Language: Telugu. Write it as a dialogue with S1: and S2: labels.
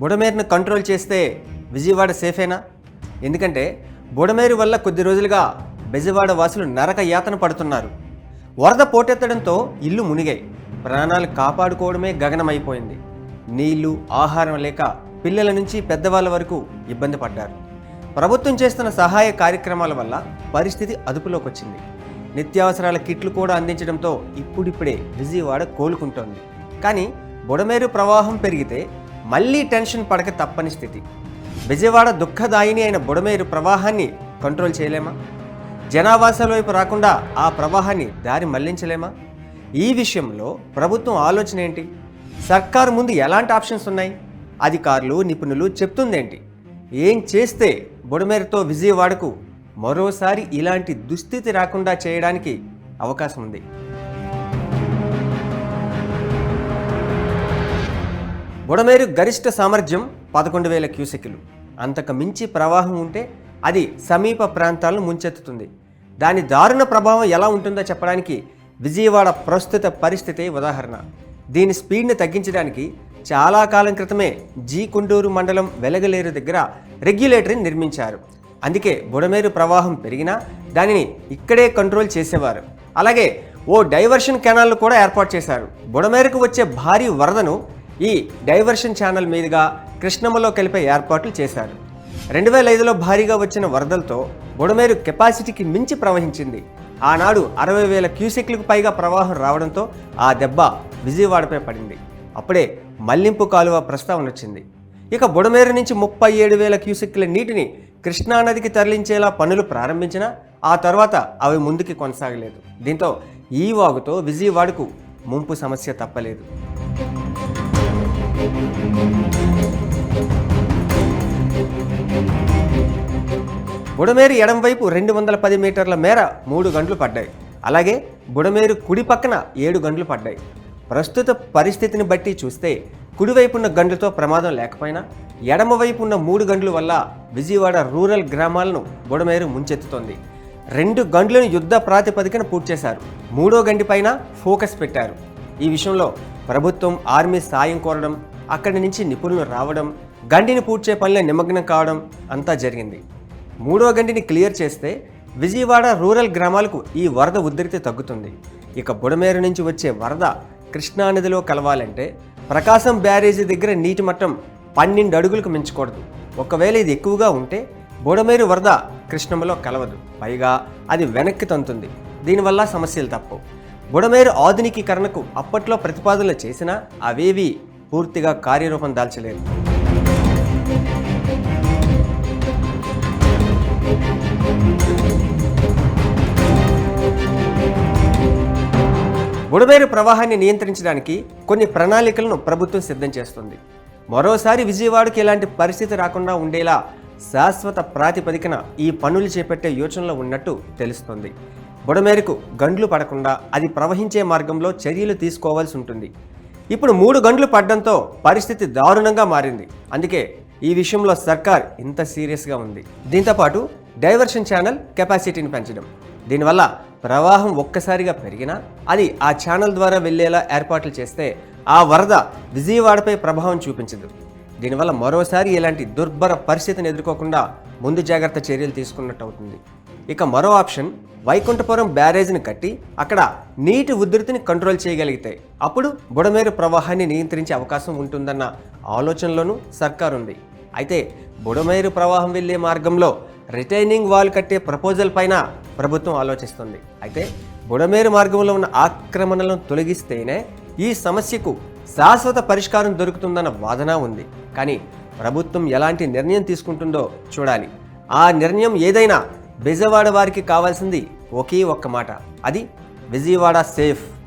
S1: బుడమేరును కంట్రోల్ చేస్తే విజయవాడ సేఫేనా? ఎందుకంటే బుడమేరు వల్ల కొద్ది రోజులుగా బెజవాడ వాసులు నరక యాతన పడుతున్నారు. వరద పోటెత్తడంతో ఇల్లు మునిగాయి. ప్రాణాలు కాపాడుకోవడమే గగనమైపోయింది. నీళ్ళు ఆహారం లేక పిల్లల నుంచి పెద్దవాళ్ళ వరకు ఇబ్బంది పడ్డారు. ప్రభుత్వం చేస్తున్న సహాయ కార్యక్రమాల వల్ల పరిస్థితి అదుపులోకి వచ్చింది నిత్యావసరాల కిట్లు కూడా అందించడంతో ఇప్పుడిప్పుడే విజయవాడ కోలుకుంటోంది. కానీ బుడమేరు ప్రవాహం పెరిగితే మళ్ళీ టెన్షన్ పడక తప్పని స్థితి. విజయవాడ దుఃఖదాయిని అయిన బుడమేరు ప్రవాహాన్ని కంట్రోల్ చేయలేమా? జనావాసాల వైపు రాకుండా ఆ ప్రవాహాన్ని దారి మళ్ళించలేమా? ఈ విషయంలో ప్రభుత్వం ఆలోచన ఏంటి? సర్కారు ముందు ఎలాంటి ఆప్షన్స్ ఉన్నాయి? అధికారులు నిపుణులు చెప్తుందేంటి? ఏం చేస్తే బుడమేరుతో విజయవాడకు మరోసారి ఇలాంటి దుస్థితి రాకుండా చేయడానికి అవకాశం ఉంది? బుడమేరు గరిష్ట సామర్థ్యం పదకొండు వేల క్యూసెక్లు. అంతకు మించి ప్రవాహం ఉంటే అది సమీప ప్రాంతాలను ముంచెత్తుతుంది. దాని దారుణ ప్రభావం ఎలా ఉంటుందో చెప్పడానికి విజయవాడ ప్రస్తుత పరిస్థితి ఉదాహరణ. దీని స్పీడ్ని తగ్గించడానికి చాలా కాలం క్రితమే జీ కుండూరు మండలం వెలగలేరు దగ్గర రెగ్యులేటర్ని నిర్మించారు. అందుకే బుడమేరు ప్రవాహం పెరిగినా దానిని ఇక్కడే కంట్రోల్ చేసేవారు. అలాగే ఓ డైవర్షన్ కెనాల్ను కూడా ఏర్పాటు చేశారు. బుడమేరుకు వచ్చే భారీ వరదను ఈ డైవర్షన్ ఛానల్ మీదుగా కృష్ణమ్మలో కలిపే ఏర్పాట్లు చేశారు. రెండు వేల ఐదులో భారీగా వచ్చిన వరదలతో బుడమేరు కెపాసిటీకి మించి ప్రవహించింది. ఆనాడు అరవై వేల క్యూసెక్లకు పైగా ప్రవాహం రావడంతో ఆ దెబ్బ విజయవాడపై పడింది. అప్పుడే మల్లింపు కాలువ ప్రస్తావన వచ్చింది. ఇక బుడమేరు నుంచి ముప్పై ఏడు వేల క్యూసెక్ల నీటిని కృష్ణానదికి తరలించేలా పనులు ప్రారంభించినా ఆ తర్వాత అవి ముందుకి కొనసాగలేదు. దీంతో ఈ వాగుతో విజయవాడకు ముంపు సమస్య తప్పలేదు. బుడమేరు ఎడంవైపు రెండు వందల పది మీటర్ల మేర మూడు గంటలు పడ్డాయి. అలాగే బుడమేరు కుడి పక్కన ఏడు గంటలు పడ్డాయి. ప్రస్తుత పరిస్థితిని బట్టి చూస్తే కుడివైపు ఉన్న గంటలతో ప్రమాదం లేకపోయినా ఎడమవైపు ఉన్న మూడు గంటల వల్ల విజయవాడ రూరల్ గ్రామాలను బుడమేరు ముంచెత్తుతోంది. రెండు గంటలను యుద్ధ ప్రాతిపదికన పూర్తి చేశారు మూడో గంటి పైన ఫోకస్ పెట్టారు. ఈ విషయంలో ప్రభుత్వం ఆర్మీ సాయం కోరడం అక్కడి నుంచి నిపుణులు రావడం గండిని పూడ్చే పనిలో నిమగ్నం కావడం అంతా జరిగింది. మూడో గంటిని క్లియర్ చేస్తే విజయవాడ రూరల్ గ్రామాలకు ఈ వరద ఉధృతి తగ్గుతుంది. ఇక బుడమేరు నుంచి వచ్చే వరద కృష్ణానదిలో కలవాలంటే ప్రకాశం బ్యారేజీ దగ్గర నీటి మట్టం పన్నెండు అడుగులకు మించకూడదు. ఒకవేళ ఇది ఎక్కువగా ఉంటే బుడమేరు వరద కృష్ణమ్మలో కలవదు. పైగా అది వెనక్కి తంతుంది. దీనివల్ల సమస్యలు తప్పవు బుడమేరు ఆధునికీకరణకు అప్పట్లో ప్రతిపాదనలు చేసినా అవేవి పూర్తిగా కార్యరూపం దాల్చలేదు. బుడమేరు ప్రవాహాన్ని నియంత్రించడానికి కొన్ని ప్రణాళికలను ప్రభుత్వం సిద్ధం చేస్తుంది. మరోసారి విజయవాడకి ఇలాంటి పరిస్థితి రాకుండా ఉండేలా శాశ్వత ప్రాతిపదికన ఈ పనులు చేపట్టే యోచనలో ఉన్నట్టు తెలుస్తుంది. బుడమేరుకు గండ్లు పడకుండా అది ప్రవహించే మార్గంలో చర్యలు తీసుకోవాల్సి ఉంటుంది. ఇప్పుడు మూడు గంటలు పడ్డంతో పరిస్థితి దారుణంగా మారింది. అందుకే ఈ విషయంలో సర్కార్ ఇంత సీరియస్గా ఉంది. దీంతోపాటు డైవర్షన్ ఛానల్ కెపాసిటీని పెంచడం. దీనివల్ల ప్రవాహం ఒక్కసారిగా పెరిగినా అది ఆ ఛానల్ ద్వారా వెళ్ళేలా ఏర్పాట్లు చేస్తే ఆ వరద విజయవాడపై ప్రభావం చూపించదు. దీనివల్ల మరోసారి ఇలాంటి దుర్భర పరిస్థితిని ఎదుర్కోకుండా ముందు జాగ్రత్త చర్యలు తీసుకున్నట్టు అవుతుంది. ఇక మరో ఆప్షన్ వైకుంఠపురం బ్యారేజ్ని కట్టి అక్కడ నీటి ఉధృతిని కంట్రోల్ చేయగలిగితే అప్పుడు బుడమేరు ప్రవాహాన్ని నియంత్రించే అవకాశం ఉంటుందన్న ఆలోచనలోనూ సర్కార్ ఉంది. అయితే బుడమేరు ప్రవాహం వెళ్ళే మార్గంలో రిటైనింగ్ వాల్ కట్టే ప్రపోజల్ పైన ప్రభుత్వం ఆలోచిస్తుంది. అయితే బుడమేరు మార్గంలో ఉన్న ఆక్రమణలను తొలగిస్తేనే ఈ సమస్యకు శాశ్వత పరిష్కారం దొరుకుతుందన్న వాదన ఉంది. కానీ ప్రభుత్వం ఎలాంటి నిర్ణయం తీసుకుంటుందో చూడాలి. ఆ నిర్ణయం ఏదైనా బెజవాడ వారికి కావాల్సింది ఒకే ఒక్క మాట. అది విజయవాడ సేఫ్.